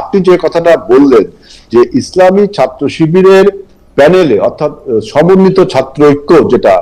আপনি যে কথাটা বললেন যে ইসলামী ছাত্র শিবিরের প্যানেলে, অর্থাৎ সমন্বিত ছাত্র ঐক্য যেটা,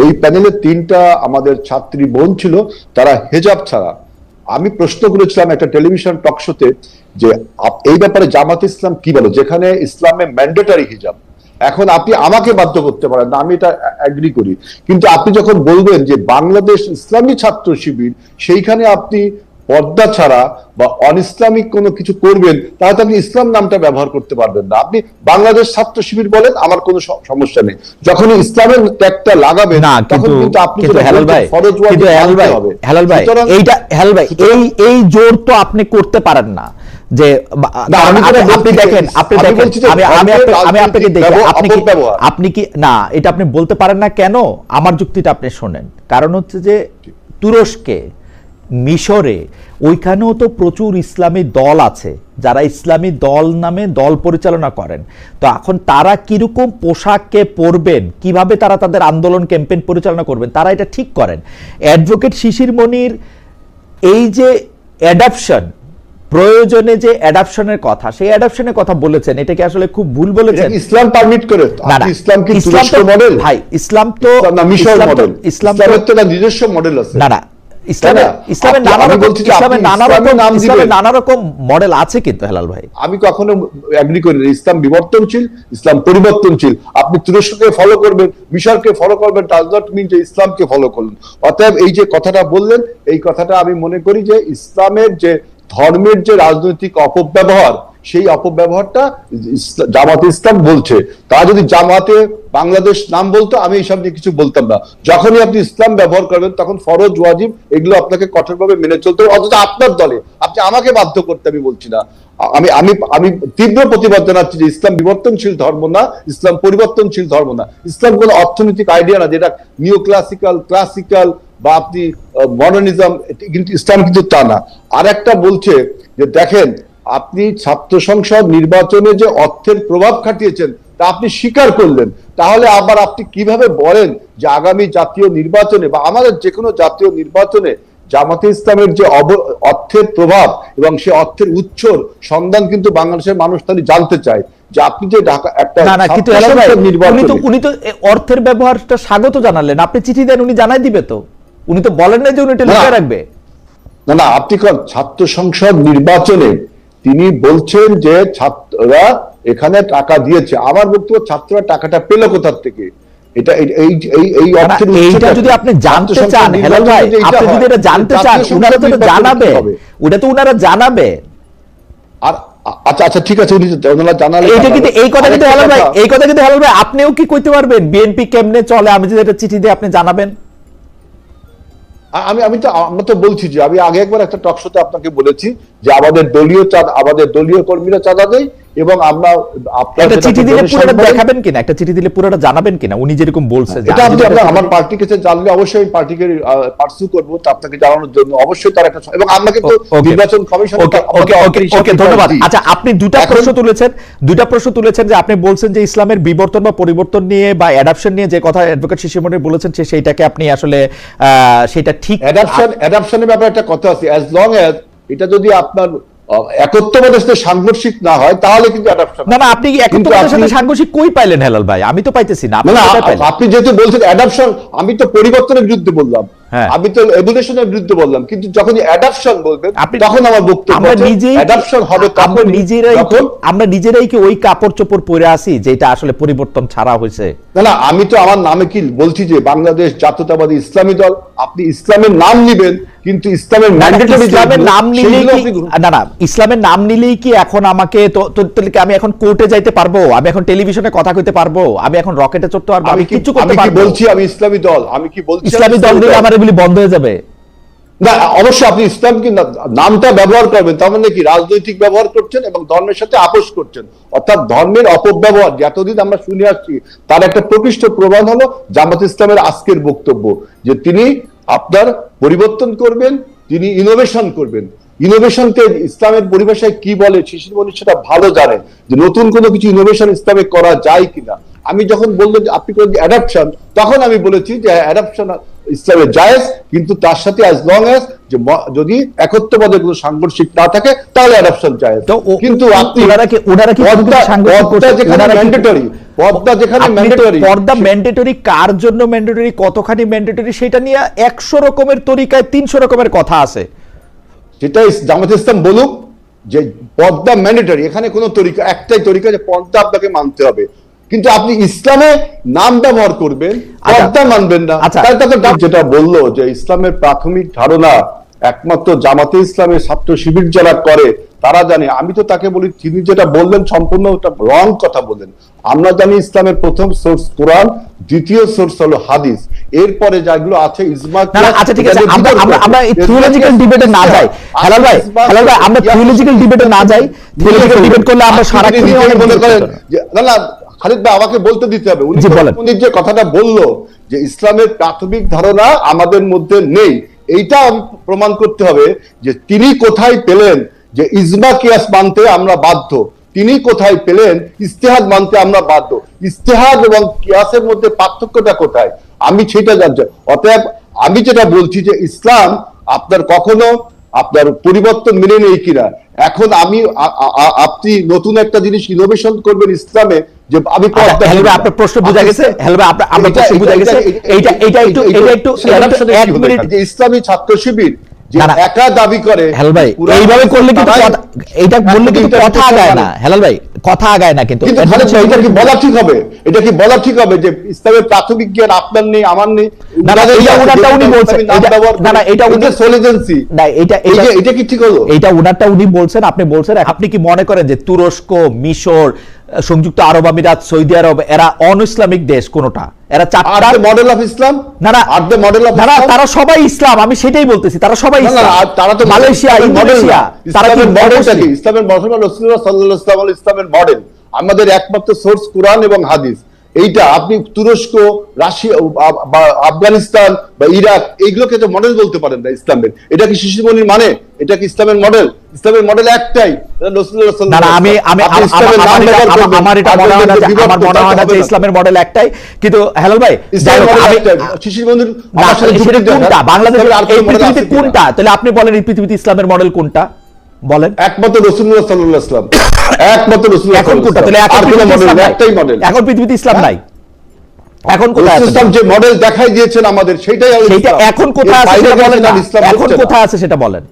ওই প্যানেলে তিনটা আমাদের ছাত্রী বোন ছিল, তারা হেজাব ছাড়া। আমি প্রশ্ন করেছিলাম একটা টেলিভিশন টক শোতে যে এই ব্যাপারে জামাত ইসলাম কি বলে? যেখানে ইসলামে ম্যান্ডেটারি হিজাব। এখন আপনি আমাকে বাধ্য করতে পারেন না, আমি এটা অ্যাগ্রি করি। কিন্তু আপনি যখন বলবেন যে বাংলাদেশ ইসলামী ছাত্র শিবির, সেইখানে আপনি পর্দা ছাড়া বা অন ইসলামিক কোনো কিছু করবেন তাহলে আপনি ইসলাম নামটা ব্যবহার করতে পারবেন না। আপনি বাংলাদেশ ছাত্র শিবির বলেন আমার কোনো সমস্যা নেই। যখন ইসলামের ট্যাগটা লাগাবেন না তখন কিন্তু আপনি হেলাল ভাই কিন্তু হেলাল ভাই হেলাল ভাই এইটা হেলাল ভাই এই এই জোর তো আপনি করতে পারেন না যে আপনি- দেখেন আপনি দেখেন আমি আমি আপনাকে দেখি আপনি কি আপনি কি না এটা আপনি বলতে পারেন না কেন? আমার যুক্তিটা আপনি শোনেন। কারণ হচ্ছে যে তুরস্কে মিশরে ওইখানেও তো প্রচুর ইসলামী দল আছে যারা ইসলামী দল নামে দল পরিচালনা করেন। তো এখন তারা কীরকম পোশাককে পরবেন কীভাবে তারা তাদের আন্দোলন ক্যাম্পেইন পরিচালনা করবেন তারা এটা ঠিক করেন। অ্যাডভোকেট শিশির মনির এই যে অ্যাডাপশন প্রয়োজনে যে অ্যাডাপশনের কথা সেই অ্যাডাপশনের কথা বলেছেন এটা কি আসলে খুব ভুল বলেছেন? ইসলাম পারমিট করে? ইসলাম কি ইসলাম তুরস্ক তো- মডেল ভাই ইসলাম তো না মিশর ইসলাম মডেল ইসলাম তো ইসলামের তো একটা নিজস্ব মডেল আছে। না না ইসলামের ইসলামের নানা আমি রকম বলছি যে ইসলামের নানা রকম নাম ইসলামের নানা রকম মডেল আছে কিন্তু হেলাল ভাই। আমি কখনো এগ্রি করি না। ইসলাম বিবর্তনশীল ইসলাম পরিবর্তনশীল। আপনি তুরস্ককে ফলো করবেন মিশরকে ফলো করবেন ডাজ নট মিন যে ইসলামকে ফলো করলেন অতএব এই যে কথাটা বললেন এই কথাটা আমি মনে করি যে ইসলামের যে ধর্মের যে রাজনৈতিক অপব্যবহার সেই অপব্যবহারটা জামাতে ইসলাম বলছে। তা যদি জামাতে বাংলাদেশ নাম বলতো, আমি এইসব নিয়ে কিছু বলতাম না। যখনই আপনি ইসলাম ব্যবহার করবেন তখন ফরজ, ওয়াজিব, এগুলো আপনাকে কঠোরভাবে মেনে চলতে হবে, অথচ আপনার দলে। আপনি আমাকে বাধ্য করতে আমি বলছি না। আমি আমি আমি তীব্র প্রতিবাদ জানাচ্ছি যে ইসলাম বিবর্তনশীল ধর্ম না, ইসলাম পরিবর্তনশীল ধর্ম না। ইসলাম কোনো অর্থনৈতিক আইডিয়া না, যেটা নিও ক্লাসিক্যাল ক্লাসিক্যাল বা আপনি মডার্নিজম কিন্তু ইসলাম কিন্তু তা না। আর একটা বলছে যে, দেখেন আপনি ছাত্র সংসদ নির্বাচনে যে অর্থের প্রভাব খাটিয়েছেন তা আপনি স্বীকার করলেন। তাহলে আবার আপনি কীভাবে বলেন যে আগামী জাতীয় নির্বাচনে বা আমাদের যে কোনো জাতীয় নির্বাচনে জামাতে ইসলামের যে অর্থের প্রভাব এবং সে অর্থের উচ্ছর সন্ধান কিন্তু বাংলাদেশের মানুষ তাহলে জানতে চায় যে আপনি যে ঢাকা একটা উনি তো উনি তো অর্থের ব্যবহারটা স্বাগত জানালেন। আপনি চিঠি দেন উনি জানাই দিবে তো। উনি তো বলেন না যে উনি এটা। লিখে রাখবে। না না আপনি ছাত্র সংসদ নির্বাচনে তিনি বলছেন যে ছাত্ররা এখানে টাকা দিয়েছে। আমার বক্তব্য ছাত্ররা টাকাটা পেল কোথার থেকে? এটা এই এই এই এইটা যদি আপনি জানতে চান হেলাল ভাই আপনি যদি এটা জানতে চান উনারা তো এটা জানাবে? ওটা তো উনারা জানাবে। আর আচ্ছা আচ্ছা ঠিক আছে উনি ওনারা জানালে কিন্তু এই কথা কিন্তু হেলাল ভাই এই কথা কিন্তু হেলাল ভাই আপনিও কি কইতে পারবেন? বিএনপি কেমনে চলে? আমি যদি একটা চিঠি দিই আপনি জানাবেন। আমি আমি তো আমরা তো বলছি যে, আমি আগে একবার একটা টক শোতে আপনাকে বলেছি যে, আমাদের দলীয় চাঁদ আমাদের দলীয় কর্মীরা চাঁদা দেয় এবং আমরা আপনার একটা চিঠি দিলে পুরোটা দেখাবেন কিনা? একটা চিঠি দিলে পুরোটা জানাবেন কিনা? উনি যেরকম বলছে এটা আপনি আমার পার্টির কাছে জানলে অবশ্যই আমি পার্টিকে পার্সু করব তা আপনাকে জানানোর জন্য অবশ্যই তার একটা এবং নির্বাচন কমিশন ওকে ওকে ওকে ধন্যবাদ। আচ্ছা আপনি দুটা প্রশ্ন তুলেছেন দুটা প্রশ্ন তুলেছেন যে আপনি বলছেন যে ইসলামের বিবর্তন বা পরিবর্তন নিয়ে বা অ্যাডাপশন নিয়ে যে কথা অ্যাডভোকেট শিশিমণি বলেছেন সে সেইটাকে আপনি আসলে আহ, সেটা ঠিক অ্যাডাপশন অ্যাডাপশনের ব্যাপারে একটা কথা আছে। অ্যাজ লং অ্যাজ এটা যদি আপনার একত্ববাদের সাথে সাংঘর্ষিক না হয় তাহলে কিন্তু অ্যাডাপশন না না আপনি কি তোমাদের সাথে সাংঘর্ষিক কই পাইলেন হেলাল ভাই আমি তো পাইতেছি না আপনি যেহেতু বলছেন অ্যাডাপশন আমি তো পরিবর্তনের বিরুদ্ধে বললাম। আমি তো এভলিউশনের বিরুদ্ধে বললাম কিন্তু যখন অ্যাডাপশন বলবেন তখন আমার বক্তব্য আমরা নিজেই অ্যাডাপশন হবে আমরা নিজেরাই আমরা নিজেরাই কি ওই কাপড় চোপড় পরে আছি যেটা আসলে পরিবর্তন ছাড়া হয়েছে? না না আমি তো আমার নামে কি বলছি যে বাংলাদেশ জাতীয়তাবাদী ইসলামী দল আপনি ইসলামের নাম নিবেন কিন্তু ইসলামের না, ইসলামের নাম নিলেই কি না না ইসলামের নাম নিলেই কি এখন আমাকে তো আমি এখন কোর্টে যাইতে পারব? আমি এখন টেলিভিশনে কথা কইতে পারব? আমি এখন রকেটে চড়তে পারব? আমি আমি কি কিছু আমি করতে কি পারব? বলছি আমি ইসলামী দল? আমি কি বলছি ইসলামী দল দিলে? আমার এগুলি বন্ধ হয়ে যাবে? না, অবশ্যই আপনি ইসলামকে নামটা ব্যবহার করবেন, তার মানে কি? রাজনৈতিক ব্যবহার করছেন এবং ধর্মের সাথে আপোষ করছেন। অর্থাৎ ধর্মের অপব্যবহার যে এতদিন আমরা শুনে আসছি, তার একটা প্রকৃষ্ট প্রমাণ হলো জামাত ইসলামের আজকের বক্তব্য, যে তিনি আপনার পরিবর্তন করবেন, তিনি ইনোভেশন করবেন। ইনোভেশনকে ইসলামের পরিভাষায় কি বলে শিশির মনি সেটা ভালো জানেন যে নতুন কোনো কিছু ইনোভেশন ইসলামে করা যায় কিনা। আমি যখন বললাম যে আপনি করেন অ্যাডাপশন তখন আমি বলেছি যে অ্যাডাপশন ইসলামের জায়েজ কিন্তু তার সাথে অ্যাজ লং অ্যাজ যে যদি একত্ববাদের কোনো সাংঘর্ষিক না থাকে তাহলে অ্যাডাপশন জায়েজ। কিন্তু আপনি ওনারা কি- ওনারা কি পর্দা? যেখানে ম্যান্ডেটরি পর্দা যেখানে ম্যান্ডেটরি পর্দা ম্যান্ডেটরি কার জন্য ম্যান্ডেটরি কতখানি ম্যান্ডেটরি সেটা নিয়ে একশো রকমের তরিকায় তিনশো রকমের কথা আছে। সেটা জামাত ইসলাম বলুক যে পর্দা ম্যান্ডেটরি এখানে কোনো তরিকা একটাই তরিকা যে পর্দা আপনাকে মানতে হবে। কিন্তু আপনি ইসলামে নাম ব্যবহার করবেন আচ্ছা। পর্দা মানবেন না। আচ্ছা। তাহলে যেটা বলল যে ইসলামের প্রাথমিক ধারণা একমাত্র জামাতে ইসলামের ছাত্র শিবির যারা করে তারা জানে। আমি তো তাকে বলি তিনি যেটা বললেন সম্পূর্ণ ওটা রং কথা বলেন আমরা জানি ইসলামের প্রথম সোর্স কোরআন দ্বিতীয় সোর্স হলো হাদিস। এরপরে যেগুলো আছে ইজমা আচ্ছা ঠিক আছে। আমরা আমরা থিওলজিক্যাল ডিবেটে না যাই। হেলাল ভাই হেলাল ভাই আমরা থিওলজিক্যাল ডিবেটে না যাই। থিওলজিক্যাল ডিবেট করলে আমরা সারা নিজেই মনে করেন না খালিদ ভাই আমাকে বলতে দিতে হবে। উনি যে কথাটা বলল যে ইসলামের প্রাথমিক ধারণা আমাদের মধ্যে নেই এইটা প্রমাণ করতে হবে যে তিনি কোথায় পেলেন যে ইজমা কিয়াস মানতে আমরা বাধ্য। তিনি কোথায় পেলেন ইস্তেহাদ মানতে আমরা বাধ্য। ইস্তেহাদ এবং কিয়াসের মধ্যে পার্থক্যটা কোথায়? আমি সেটা জানছি অতএব আমি যেটা বলছি যে ইসলাম আপনার কখনো আপনার পরিবর্তন মেনে নেই কিনা এখন আমি আপনি নতুন একটা জিনিস ইনোভেশন করবেন ইসলামে যে আমি। আপনার প্রশ্ন বোঝা গেছে আপনি- আপনার প্রশ্ন বোঝা গেছে এইটা এটা- একটু এটা একটু এক মিনিট ইসলামী ছাত্র শিবির। একা দাবি করে হেলাল ভাই এইভাবে করলে কিন্তু তারাই- কথা- এইটা বললে কিন্তু কথা আগায় না হেলাল ভাই কথা আগায় না কিন্তু। কিন্তু খালেদ ভাই, এটা কি বলা ঠিক হবে? এটা কি বলা ঠিক হবে যে ইসলামের প্রাথমিক জ্ঞান আপনার নেই আমার নেই? না, না, এটা এটা- কি ঠিক হলো? এইটা উনারটা উনি বলছেন আপনি বলছেন আপনি কি মনে করেন যে তুরস্ক মিশর সংযুক্ত আরব আমিরাত সৌদি আরব এরা অন ইসলামিক দেশ কোনটা? এরা চারটা মডেল অফ ইসলাম না না আর দ্য মডেল অফ না না তারা সবাই ইসলাম আমি সেটাই বলতেছি তারা সবাই ইসলাম। তারা তো মালয়েশিয়া ইন্দোনেশিয়া তারা কি ইসলামের মডেলটা কি? ইসলামের মডেল রাসূলুল্লাহ সাল্লাল্লাহু আলাইহি ওয়াসাল্লাম ইসলামের মডেল আমাদের একমাত্র সোর্স কোরআন এবং হাদিস। এইটা আপনি তুরস্ক রাশিয়া বা আফগানিস্তান বা ইরাক এইগুলোকে তো মডেল বলতে পারেন না ইসলামের। এটা কি শিশুমণির মানে? এটা কি ইসলামের মডেল ইসলামের মডেল একটাই। আমি আমি আমার- এটা- মনে হয় না আমার মনে হয় না যে ইসলামের মডেল একটাই কিন্তু হেলাল ভাই শিশুমণির কোনটা? বাংলাদেশের এই পৃথিবীতে কোনটা? তাহলে আপনি বলেন এই পৃথিবীতে ইসলামের মডেল কোনটা? বলেন। একমাত্র রসুল্লাহ সাল্লাহ ইসলাম একমাত্র রসুল্লাহ এখন তাহলে একটাই মডেল এখন পৃথিবীতে ইসলাম নাই। এখন কোথায় আছে ইসলাম যে মডেল দেখাই দিয়েছেন আমাদের সেটাই সেইটা এখন কোথায় আছে সেটা বলেন এখন কোথায় আছে সেটা বলেন।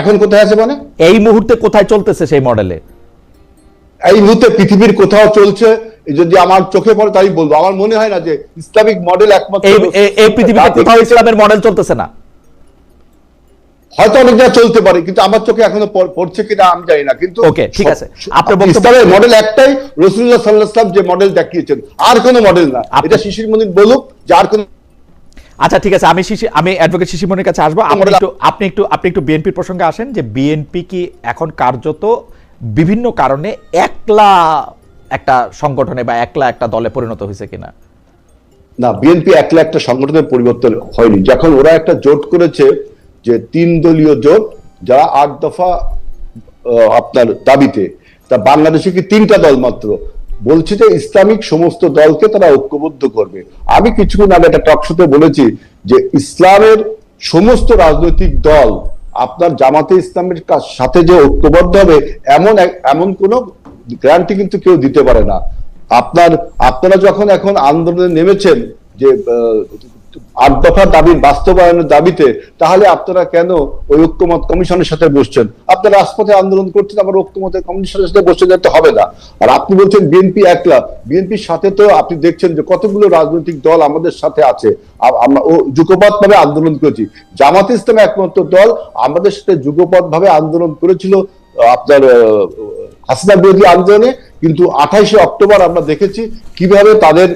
এখন কোথায় আছে মানে? এই মুহূর্তে কোথায় চলতেছে সেই মডেলে এই মুহূর্তে পৃথিবীর কোথাও চলছে যদি আমার চোখে পড়ে তাই বলব। আমার মনে হয় না যে ইসলামিক মডেল একমাত্র এই পৃথিবীতে কোথাও ইসলামের মডেল চলতেছে না। হয়তো অনেক জায়গায় চলতে পারে কিন্তু আমার চোখে এখনও পড়ছে কিনা আমি জানি না কিন্তু Okay, ঠিক আছে। আপনার বক্তব্য- ইসলামের মডেল একটাই রসুল্লাহ সাল্লাহ যে মডেল দেখিয়েছেন আর কোনো মডেল না। এটা শিশির মনির বলুক যে আর কোনো আচ্ছা ঠিক আছে আমি শিশি আমি অ্যাডভোকেট শিশিমনের কাছে আসব। আপনি একটু আপনি একটু আপনি একটু বিএনপির প্রসঙ্গে আসেন যে বিএনপি কি এখন কার্যত বিভিন্ন কারণে একলা একটা সংগঠনে বা একলা একটা দলে পরিণত হয়েছে কিনা? না বিএনপি একলা একটা সংগঠনের পরিবর্তন হয়নি। যখন ওরা একটা জোট করেছে যে তিন দলীয় জোট যারা আট দফা আপনার দাবিতে, তা বাংলাদেশে কি তিনটা দল মাত্র? বলছে যে ইসলামিক সমস্ত দলকে তারা ঐক্যবদ্ধ করবে। আমি কিছুক্ষণ আগে একটা টক শোতে বলেছি যে ইসলামের সমস্ত রাজনৈতিক দল আপনার জামাতে ইসলামের সাথে যে ঐক্যবদ্ধ হবে, এমন এমন কোন গ্যারান্টি কিন্তু কেউ দিতে পারে না। আপনার, আপনারা যখন এখন আন্দোলনে নেমেছেন যে আট দফা দাবির বাস্তবায়নের দাবিতে, তাহলে আপনারা কেন ওই ঐক্যমত কমিশনের সাথে বসছেন? আপনারা রাজপথে আন্দোলন করছেন, আবার ঐক্যমতের কমিশনের সাথে বসে যেতে হবে না। আর আপনি বলছেন বিএনপি একলা। বিএনপির সাথে তো আপনি দেখছেন যে কতগুলো রাজনৈতিক দল আমাদের সাথে আছে। আমরা ও যুগপৎ ভাবে আন্দোলন করেছি। জামাত ইসলাম একমাত্র দল, আমাদের সাথে যুগপৎ ভাবে আন্দোলন করেছিল আপনার হাসিনা বিরোধী আন্দোলনে। কিন্তু আঠাইশে অক্টোবর আমরা দেখেছি কীভাবে তাদের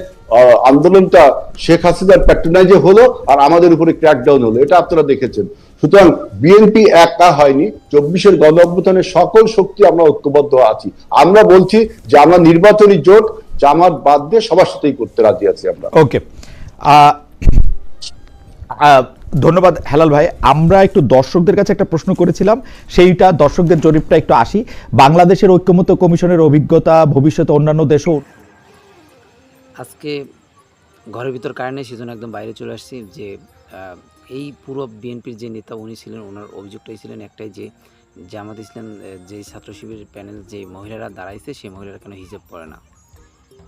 আন্দোলনটা শেখ হাসিনার প্যাট্রোনাইজে হলো আর আমাদের উপরে ক্র্যাকডাউন হলো। এটা আপনারা দেখেছেন। সুতরাং বিএনপি একা হয়নি। চব্বিশের গণ অভ্যুত্থানের সকল শক্তি আমরা ঐক্যবদ্ধ আছি। আমরা বলছি যে আমরা নির্বাচনী জোট জামাত বাদ দিয়ে সবার সাথেই করতে রাজি আছি আমরা। ওকে ধন্যবাদ হেলাল ভাই। আমরা একটু দর্শকদের কাছে একটা প্রশ্ন করেছিলাম। সেইটা দর্শকদের জরিপটা একটু আসি। বাংলাদেশের ঐক্যমত্য কমিশনের অভিজ্ঞতা, ভবিষ্যতে অন্যান্য দেশও আজকে ঘরের ভিতর কারণে সেজন্য একদম বাইরে চলে আসছি যে এই পুরো বিএনপির যে নেতা উনি ছিলেন ওনার অভিযোগটাই ছিলেন একটাই যে জামাত ইসলাম আহ, যে ছাত্র শিবির প্যানেল যে মহিলারা দাঁড়াইছে সেই মহিলারা কেন হিজাব পরে না।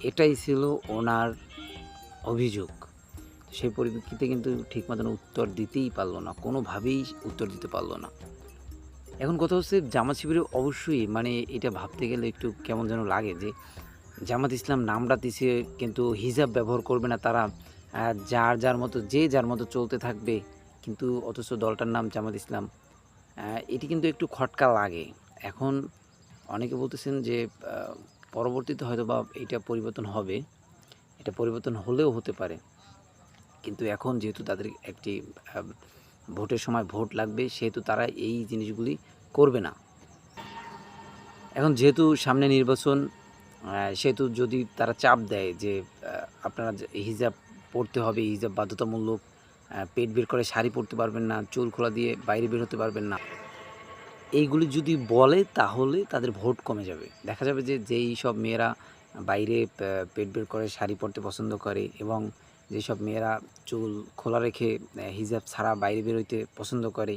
এটাই ছিল ওনার অভিযোগ। সেই পরিপ্রেক্ষিতে কিন্তু ঠিক মতন উত্তর দিতেই পারল না কোনোভাবেই উত্তর দিতে পারল না। এখন কথা হচ্ছে জামাত শিবিরে অবশ্যই মানে এটা ভাবতে গেলে একটু কেমন যেন লাগে যে জামাত ইসলাম নামটা দিছে, কিন্তু হিজাব ব্যবহার করবে না তারা। যার যার মতো, যে যার মতো চলতে থাকবে, কিন্তু অথচ দলটার নাম জামাত ইসলাম। এটি কিন্তু একটু খটকা লাগে। এখন অনেকে বলতেছেন যে পরবর্তীতে হয়তো বা এটা পরিবর্তন হবে। এটা পরিবর্তন হলেও হতে পারে। কিন্তু এখন যেহেতু তাদের একটি ভোটের সময় ভোট লাগবে, সেহেতু তারা এই জিনিসগুলি করবে না। এখন যেহেতু সামনে নির্বাচন সেহেতু যদি তারা চাপ দেয় যে আপনারা হিজাব পড়তে হবে, হিজাব বাধ্যতামূলক পেট বের করে শাড়ি পরতে পারবেন না, চুল খোলা দিয়ে বাইরে বের হতে পারবেন না, এইগুলি যদি বলে তাহলে তাদের ভোট কমে যাবে। দেখা যাবে যে যেই সব মেয়েরা বাইরে পেট বের করে শাড়ি পরতে পছন্দ করে এবং যেসব মেয়েরা চুল খোলা রেখে হিজাব ছাড়া বাইরে বেরোইতে পছন্দ করে,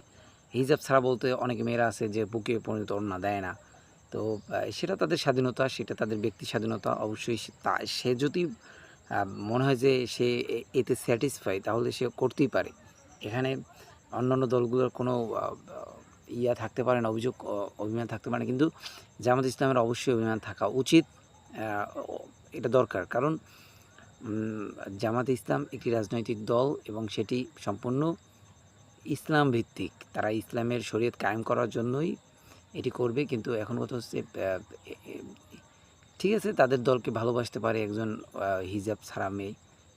হিজাব ছাড়া বলতে অনেক মেয়েরা আছে যে বুকে পরিণত ওড়না দেয় না। তো সেটা তাদের স্বাধীনতা, সেটা তাদের ব্যক্তি স্বাধীনতা, অবশ্যই তা, সে যদি মনে হয় যে সে এতে স্যাটিসফাই তাহলে সে করতেই পারে। এখানে অন্যান্য দলগুলোর কোনো ইয়া থাকতে পারে না, অভিযোগ অভিমান থাকতে পারে কিন্তু জামাত ইসলামের অবশ্যই অভিমান থাকা উচিত এটা দরকার। কারণ জামাত ইসলাম একটি রাজনৈতিক দল এবং সেটি সম্পূর্ণ ইসলাম ভিত্তিক। তারা ইসলামের শরীয়ত কায়েম করার জন্যই এটি করবে, কিন্তু এখন কথা হচ্ছে ঠিক আছে, তাদের দলকে ভালোবাসতে পারে একজন হিজাব ছাড়া মেয়ে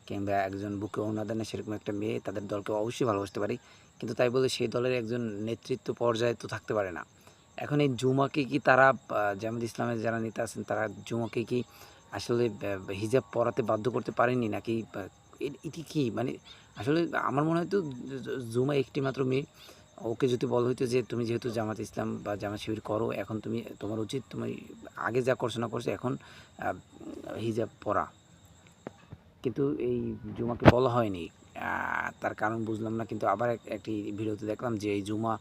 কিংবা একজন বুকে অনুদানে সেরকম একটা মেয়ে, তাদের দলকে অবশ্যই ভালোবাসতে পারে। কিন্তু তাই বলে সেই দলের একজন নেতৃত্ব পর্যায়ে তো থাকতে পারে না। এখন এই জুমাকে কি তারা জামাত ইসলামের যারা নেতা আছেন, তারা জুমাকে কি আসলে হিজাব পরাতে বাধ্য করতে পারেনি নাকি এটি কি? মানে আসলে আমার মনে হয় তো জুমা একটি মাত্র মেয়ে। ওকে যদি বলা হইতো যে তুমি যেহেতু জামাত ইসলাম বা জামাত শিবির করো, এখন তুমি, তোমার উচিত তুমি আগে যা করছ না করছ, এখন হিজাব পরা। কিন্তু এই জুমাকে বলা হয়নি। তার কারণ বুঝলাম না, কিন্তু আবার একটি ভিডিওতে দেখলাম যে এই জুমা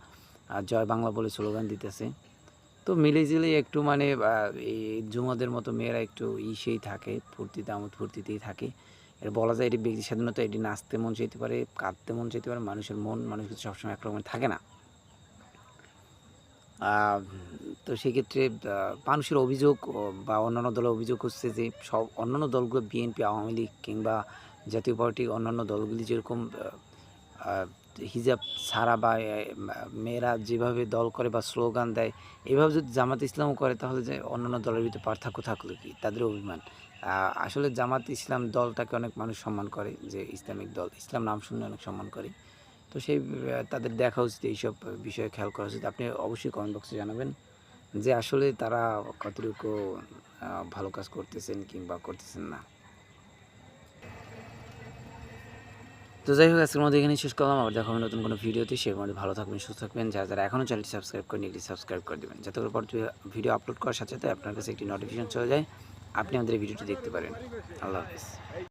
জয় বাংলা বলে স্লোগান দিতেছে। তো মিলে জিলে একটু মানে এই জুমাদের মতো মেয়েরা একটু ইসেই থাকে ফুর্তিতে আমোদ ফুর্তিতেই থাকে। এটা বলা যায় এটি ব্যক্তি স্বাধীনতা, এটি নাচতে মন চাইতে পারে, কাঁদতে মন চাইতে পারে, মানুষের মন, মানুষ কিন্তু সবসময় একরকমের থাকে না। তো সেক্ষেত্রে মানুষের অভিযোগ বা অন্যান্য দলের অভিযোগ হচ্ছে যে সব অন্যান্য দলগুলো বিএনপি, আওয়ামী লীগ কিংবা জাতীয় পার্টি অন্যান্য দলগুলি যেরকম হিজাব ছাড়া বা মেয়েরা যেভাবে দল করে বা স্লোগান দেয়, এভাবে যদি জামাত ইসলামও করে তাহলে যে অন্যান্য দলের ভিতরে পার্থক্য থাকল কি? তাদের অভিমান। আসলে জামাত ইসলাম দলটাকে অনেক মানুষ সম্মান করে, যে ইসলামিক দল, ইসলাম নাম শুনে অনেক সম্মান করে। তো সেই তাদের দেখা উচিত, এইসব বিষয়ে খেয়াল করা উচিত। আপনি অবশ্যই কমেন্ট বক্সে জানাবেন যে আসলে তারা কতটুকু ভালো কাজ করতেছেন কিংবা করতেছেন না। তো যাই হোক, আজকের মধ্যে এখানে শেষ করলাম। আবার দেখা নতুন কোনো ভিডিওতে। সে মধ্যে ভালো থাকবেন, সুস্থ থাকবেন। যারা যারা এখনও চ্যানেলটি সাবস্ক্রাইব করেনি এটি সাবস্ক্রাইব করে দেবেন। যাতে করে পর ভিডিও আপলোড করার সাথে সাথে আপনার কাছে একটি নোটিফিকেশন চলে যায়। আপনি আমাদের ভিডিওটি দেখতে পারেন। আল্লাহ হাফিজ।